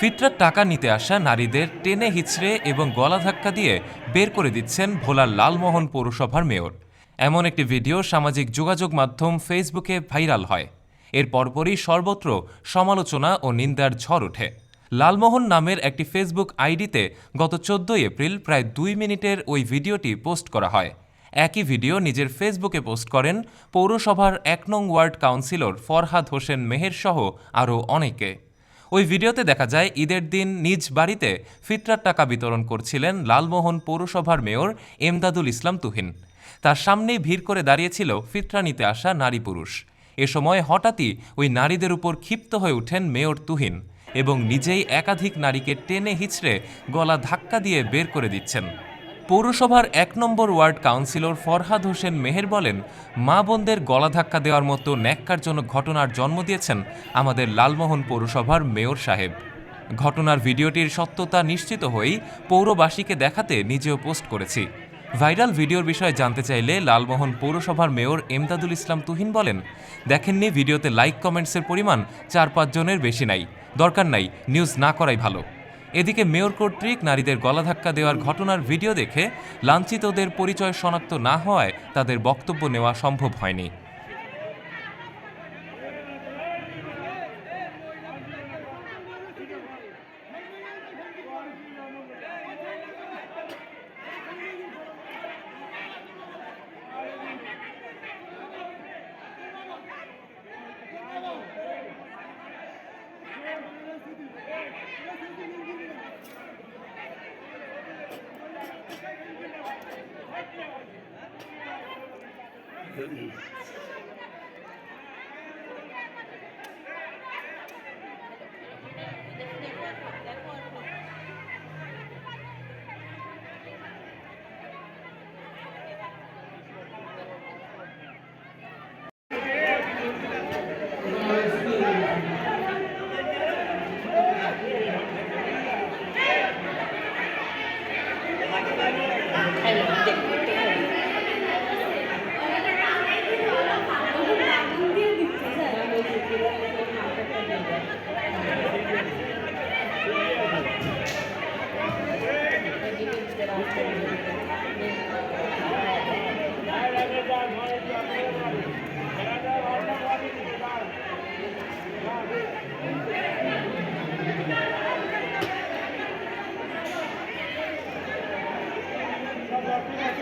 ফিতরার টাকা নিতে আসা নারীদের টেনে হিচড়ে এবং গলা ধাক্কা দিয়ে বের করে দিচ্ছেন ভোলার লালমোহন পৌরসভার মেয়র। এমন একটি ভিডিও সামাজিক যোগাযোগ মাধ্যম ফেসবুকে ভাইরাল হয়। এর পরপরই সর্বত্র সমালোচনা ও নিন্দার ঝড় ওঠে। লালমোহন নামের একটি ফেসবুক আইডিতে গত চোদ্দই এপ্রিল প্রায় দুই মিনিটের ওই ভিডিওটি পোস্ট করা হয়। একই ভিডিও নিজের ফেসবুকে পোস্ট করেন পৌরসভার এক নং ওয়ার্ড কাউন্সিলর ফরহাদ হোসেন মেহের সহ আরও অনেকে। ওই ভিডিওতে দেখা যায় ঈদের দিন নিজ বাড়িতে ফিতরার টাকা বিতরণ করছিলেন লালমোহন পৌরসভার মেয়র এমদাদুল ইসলাম তুহিন। তার সামনেই ভিড় করে দাঁড়িয়েছিল ফিতরা নিতে আসা নারী পুরুষ। এ সময় হঠাৎই ওই নারীদের উপর ক্ষিপ্ত হয়ে ওঠেন মেয়র তুহিন এবং নিজেই একাধিক নারীকে টেনে হিচড়ে গলা ধাক্কা দিয়ে বের করে দিচ্ছেন। পৌরসভার এক number ward councillor Farhad Hossain Meher বলেন, মা বোনদের গলা ধাক্কা দেওয়ার মতো ন্যাক্কারজনক ঘটনার জন্ম দিয়েছেন আমাদের লালমোহন পৌরসভার মেয়র সাহেব। ঘটনার ভিডিওটির সত্যতা নিশ্চিত হয়েই পৌরবাসীকে দেখাতে নিজেও পোস্ট করেছি। ভাইরাল ভিডিওর বিষয়ে জানতে চাইলে লালমোহন পৌরসভার মেয়র এমদাদুল ইসলাম তুহিন বলেন, দেখেননি, ভিডিওতে লাইক কমেন্টসের পরিমাণ চার পাঁচজনের বেশি নাই। দরকার নাই, নিউজ না করাই ভালো। এদিকে মেয়র কর্তৃক নারীদের গলা ধাক্কা দেওয়ার ঘটনার ভিডিও দেখে লাঞ্ছিতদের পরিচয় শনাক্ত না হওয়ায় তাদের বক্তব্য নেওয়া সম্ভব হয়নি। Yes.